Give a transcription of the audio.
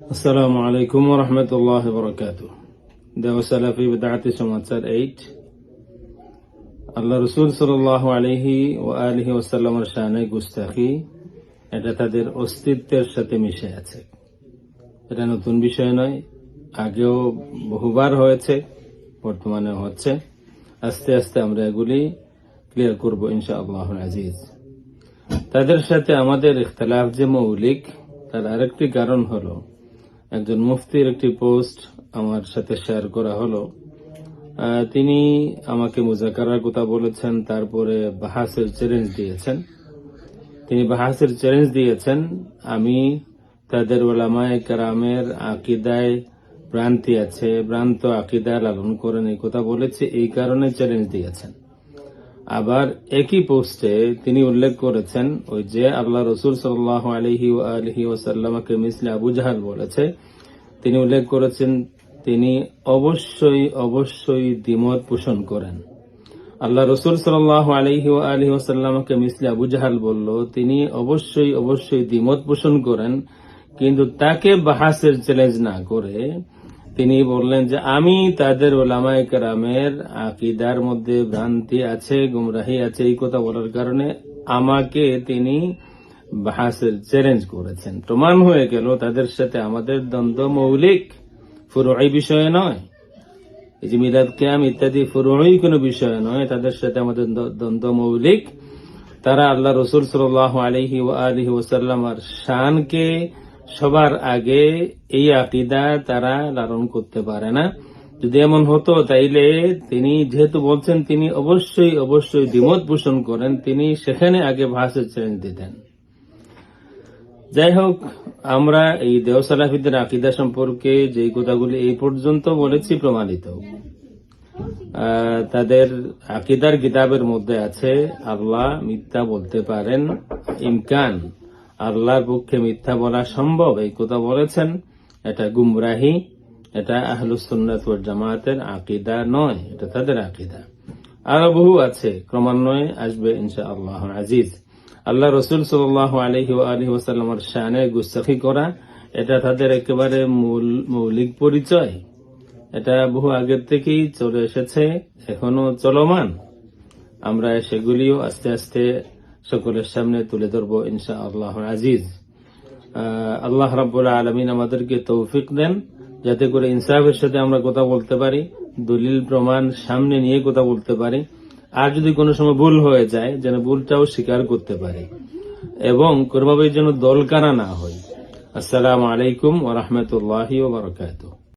আসসালামু আলাইকুম রহমতুল্লাহ বরকাত দেওসালাফি বেদাতি সমাচার এইট আল্লাহ রসুল সাল আলহি ও আলহি ওসাল্লামর শাহানে গুস্তাখি, এটা তাদের অস্তিত্বের সাথে মিশে আছে। এটা নতুন বিষয় নয়, আগেও বহুবার হয়েছে বর্তমানে হচ্ছে। আস্তে আস্তে আমরা এগুলি ক্লিয়ার করব ইনশা আল্লাহ আজিজ। তাদের সাথে আমাদের ইখতলাফ যে মৌলিক, তার আরেকটি কারণ হলো একজন মুফতির একটি পোস্ট আমার সাথে শেয়ার করা হলো। তিনি আমাকে মুজাকারার কথা বলেছেন, তারপরে বাহাসের চ্যালেঞ্জ দিয়েছেন। তিনি বাহাসের চ্যালেঞ্জ দিয়েছেন, আমি তাদের ওলামায় কারামের আকিদায় ভ্রান্তি আছে, ভ্রান্ত আকিদায় লালন করেন, এই কথা বলেছে, এই কারণে চ্যালেঞ্জ দিয়েছেন। আবার একই পোস্টে তিনি উল্লেখ করেছেন ওই যে আল্লাহ রসুল সাল্লাহ আলহি আলহি ওসাল্লামকে মিসলে আবু জাহাল বলেছে। তিনি উল্লেখ করেছেন, তিনি অবশ্যই অবশ্যই দ্বিমত পোষণ করেন। আল্লাহ রসুল সাল্লাহ আলহি আলহি ওসাল্লামকে মিসলে আবু জাহাল বলল, তিনি অবশ্যই অবশ্যই দ্বিমত পোষণ করেন, কিন্তু তাকে বাহাসের চ্যালেঞ্জ না করে তিনি বললেন যে, আমি তাদের ওলামায় কেরামের আকিদার মধ্যে ভ্রান্তি আছে, গুমরাহি আছে এই কথা বলার কারণে আমাকে তিনি বাহাসের চ্যালেঞ্জ করেছেন। প্রমাণ হয়ে গেল, তাদের সাথে আমাদের দ্বন্দ্ব মৌলিক, ফুরুই বিষয়ে নয়। এই যে মিলাদ ক্যাম ইত্যাদি ফুরুই কোনো বিষয় নয়, তাদের সাথে আমাদের দ্বন্দ্ব মৌলিক। তারা আল্লাহ রসুল সাল আলহি আলহি ওসাল্লামার শানকে সবার আগে এই আকিদা তারা লালন করতে পারে না। যদি এমন হতো, তাইলে তিনি যেহেতু বলছেন, তিনি অবশ্যই অবশ্যই দ্বিমত পোষণ করেন, তিনি সেখানে আগে ভাষের চ্যালেঞ্জ দিতেন। যাই হোক আমরা এই দেওসালাফিদের আকিদা সম্পর্কে যে কথাগুলি এই পর্যন্ত বলেছি প্রমাণিত। তাদের আকিদার কিতাবের মধ্যে আছে, আল্লাহ মিথ্যা বলতে পারেন, ইমকান। আল্লাহর পক্ষে মিথ্যা বলা সম্ভব, এই কথা বলেছেন। এটা গুমরাহি, এটা আহলুসুন্নাত ওয়াল জামায়াতের আকিদা নয়, এটা তাদের আকিদা। আরও বহু আছে, ক্রমান্বয়ে আসবে ইনশা আল্লাহ আজিজ। আল্লাহ রসুল সাল আলহি আলহি ওসাল্লামার শানে গুস্তাখি করা, এটা তাদের একেবারে মূল, মৌলিক পরিচয়। এটা বহু আগের থেকেই চলে এসেছে, এখনও চলমান। আমরা সেগুলিও আস্তে আস্তে সকলের সামনে তুলে ধরবো ইনশা আল্লাহ আজিজ আল্লাহ রাব্বুল আলমিন আমাদেরকে তৌফিক দেন, যাতে করে ইনসাফের সাথে আমরা কথা বলতে পারি, দলিল প্রমাণ সামনে নিয়ে কথা বলতে পারি, আর যদি কোনো সময় ভুল হয়ে যায়, যেন ভুলটাও স্বীকার করতে পারি, এবং কোনোভাবে যেন দলকানা না হয়। আসসালামু আলাইকুম ওরহমতুল্লাহি ওবরাকাতুহ